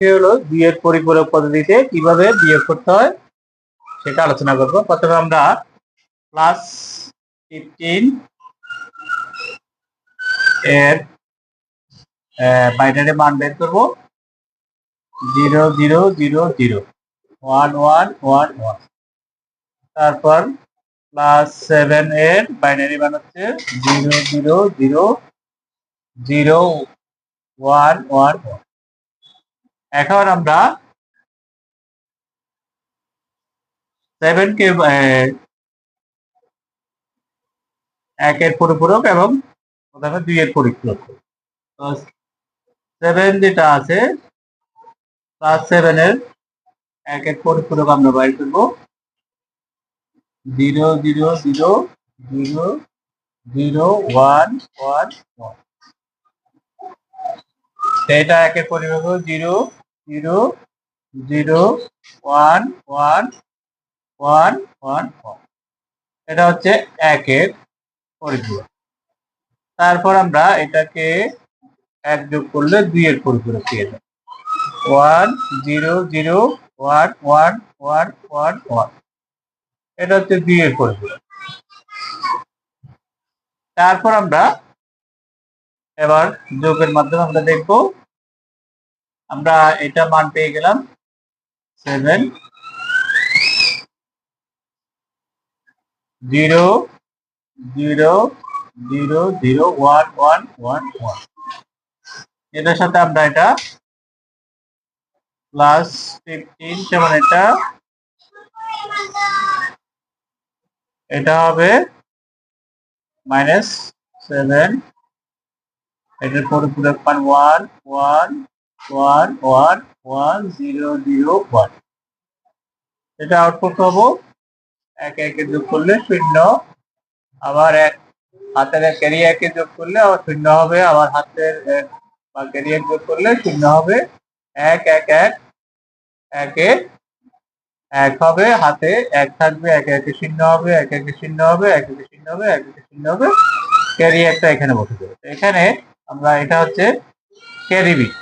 হলো? বিয়ের পরিপূরক পদ্ধতিতে কীভাবে বিয়োগ করতে হয় সেটা আলোচনা করব। প্রথমে আমরা প্লাস ফিফটিন এর বাইনারি মান বের করব। Zero zero zero zero one one one one তারপর প্লাস সেভেন এর বাইনারি মান হচ্ছে zero zero zero zero one one one এখন আমরা সেভেন কে একের পরিপূরক এবং প্রথমে দুই এর পরিপূরক সেভেন যেটা আছে প্লাস সেভেন এর একের পরিপূরক আমরা বাইর করব। Zero zero zero zero zero one one one এটা একের পরিপূরক zero zero zero, one one one one one. এটা হচ্ছে একের পরিপূরক। তারপর আমরা এটাকে এক যোগ করলে দুই এর পরিপূরক পেয়ে যাব one, zero zero, one one one one one. এটা হচ্ছে দুই এর পরিপূরক। তারপর আমরা এবার যোগের মাধ্যমে আমরা দেখব আমরা এটা মান পেয়ে গেলাম seven zero zero zero zero one one one one এটার সাথে আমরা এটা প্লাস ফিফটিন যেমন এটা এটা হবে মাইনাস সেভেন এটার পরিপূরক মান one one one one one zero zero one এটা আউটপুট হব এক একে যোগ করলে শূন্য। আবার এক হাতের এক ক্যারি একে যোগ করলে আবার শূন্য হবে। আবার হাতের বা ক্যারি এক যোগ করলে শূন্য হবে। এক এক এক, একে, এক হবে। হাতে এক থাকবে, এক একে শূন্য হবে, এক একে শূন্য হবে, এক একে শূন্য হবে, এক একে শূন্য হবে। ক্যারি একটা এখানে বসে যাবে। এখানে আমরা এটা হচ্ছে ক্যারি বিট